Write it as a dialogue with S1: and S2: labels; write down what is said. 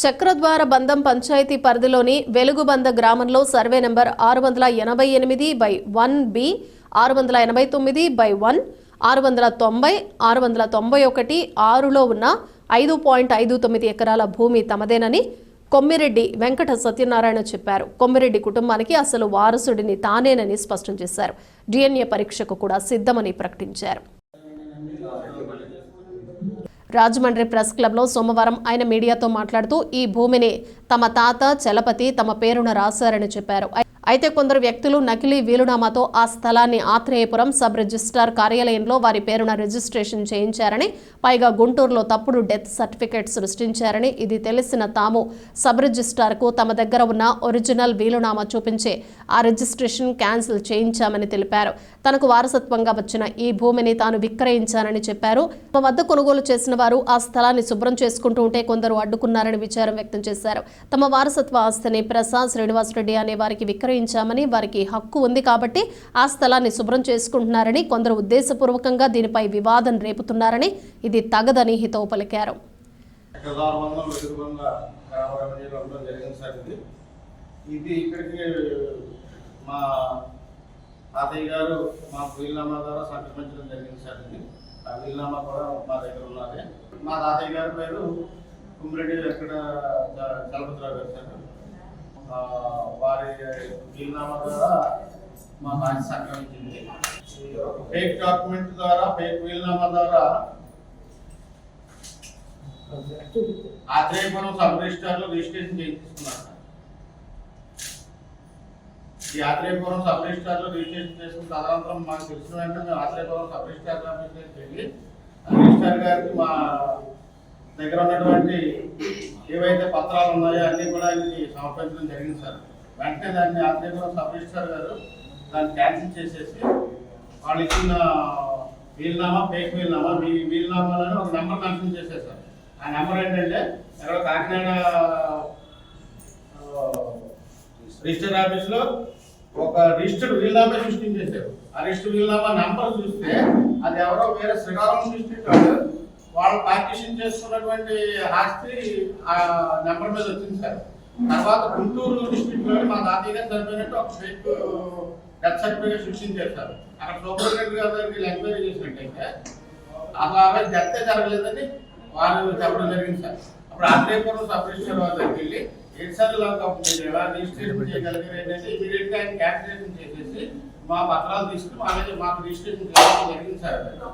S1: చక్రద్వార బంధం పంచాయతీ పరిధిలోని వెలుగుబంద గ్రామంలో సర్వే నెంబర్ ఆరు వందల ఎనభై ఎనిమిది బై వన్ బి ఆరు వందల ఎనభై తొమ్మిది బై వన్ ఆరు వందల తొంభై ఆరు వందల తొంభై ఒకటి ఆరులో ఉన్న ఐదు పాయింట్ ఐదు తొమ్మిది ఎకరాల భూమి తమదేనని కొమ్మిరెడ్డి వెంకట సత్యనారాయణ చెప్పారు. కొమ్మిరెడ్డి కుటుంబానికి అసలు వారసుడిని తానేనని స్పష్టం చేశారు. డిఎన్ఏ పరీక్షకు కూడా సిద్ధమని ప్రకటించారు. రాజమండ్రి ప్రెస్ క్లబ్లో సోమవారం ఆయన మీడియాతో మాట్లాడుతూ ఈ భూమిని తమ తాత చలపతి తమ పేరున రాశారని చెప్పారు. అయితే కొందరు వ్యక్తులు నకిలీ వీలునామాతో ఆ స్థలాన్ని ఆత్రేయపురం సబ్ రిజిస్ట్రార్ కార్యాలయంలో వారి పేరున రిజిస్ట్రేషన్ చేయించారని పైగా గుంటూరులో తప్పుడు డెత్ సర్టిఫికేట్ సృష్టించారని ఇది తెలిసిన తాము సబ్ రిజిస్ట్రార్కు తమ దగ్గర ఉన్న ఒరిజినల్ వీలునామా చూపించి ఆ రిజిస్ట్రేషన్ క్యాన్సిల్ చేయించామని తెలిపారు. తనకు వారసత్వంగా వచ్చిన ఈ భూమిని తాను విక్రయించానని చెప్పారు. తమ వద్ద కొనుగోలు చేసిన వారు ఆ స్థలాన్ని శుభ్రం చేసుకుంటూ ఉంటే కొందరు అడ్డుకున్నారని విచారం వ్యక్తం చేశారు. తమ వారసత్వ ఆస్తిని ప్రసాద్ శ్రీనివాసరెడ్డి అనే వారికి విక్రయించారు విక్రయించామని వారికి హక్కు ఉంది కాబట్టి ఆ స్థలాన్ని శుభ్రం చేసుకుంటున్నారని కొందరు ఉద్దేశపూర్వకంగా దీనిపై వివాదం రేపుతున్నారని ఇది తగదని హితవు పలికారు
S2: ఇది ఇక్కడికి మా తాతయ్య గారు మా వీలునామా ద్వారా సంక్రమించడం జరిగింది సార్ ఇది. ఆ వీలునామా కూడా మా దగ్గర ఉన్నది మా తాతయ్య గారి పేరు కుమ్మిరెడ్డి వెంకట చ- చలపతిరావు గారు సార్. వీలునామా ద్వారా మా బాధ్యత సంక్రమించింది ఫేక్ డాక్యుమెంట్ ద్వారా ఫేక్ వీలునామా ద్వారా ఆత్రేయపురం సబ్ రిజిస్టార్లో రిజిస్ట్రేషన్ చేయించుకున్నారు ఈ ఆత్రేయపురం సబ్ రిజిస్టార్లో రిజిస్ట్రేషన్ చేసుకున్న తదనంతరం మాకు తెలిసిన వెంటనే మేము ఆత్రేయపురం సబ్ రిజిస్టార్ ఆఫీస్ వెళ్ళి రిజిస్టార్ గారికి మా దగ్గర ఉన్నటువంటి ఏవైతే పత్రాలు ఉన్నాయో అన్ని కూడా ఆయనకి సమర్పించడం జరిగింది సార్ వెంటనే దాన్ని ఆత్రేయపురం సబ్ రిజిస్టార్ గారు. దాన్ని క్యాన్సిల్ చేసేసి వాళ్ళు ఇచ్చిన వీలునామా పేక్ వీలునామా మీ వీలునామాలని ఒక నెంబర్ మెన్షన్ చేసేసారు ఆ నెంబర్ ఏంటంటే ఎక్కడ కాకినాడ రిజిస్టర్ ఆఫీస్లో ఒక రిజిస్టర్డ్ వీలునామా సృష్టించేశారు ఆ రిజిస్టర్ వీలునామా నెంబర్ చూస్తే అది ఎవరో వేరే శ్రీకాకుళం డిస్ట్రిక్ట్ వాళ్ళు వాళ్ళు పార్టీషన్ చేసుకున్నటువంటి ఆస్తి ఆ నెంబర్ మీద వచ్చింది సార్. తర్వాత గుంటూరు డిస్ట్రిక్ట్ లో మా ఒక డెత్ సర్టిఫికేట్ సృష్టించారు సార్ అక్కడ ఎంక్వైరీ చేసినట్టయితే అసలు ఆమె డెత్తే జరగలేదని వారు చెప్పడం జరిగింది సార్. అప్పుడు ఆత్రేయపురం సబ్ రిజిస్టర్ వారి దగ్గరికి వెళ్ళి ఏంటి సార్ మీరు ఎలా రిజిస్ట్రేషన్ చేయగలిగారు ఏంటంటే ఇమీడియట్ ఆయన క్యాన్సిలేషన్ చేసేసి మా పత్రాలు తీసుకుని మా మాకు రిజిస్ట్రేషన్ చేయడం జరిగింది సార్.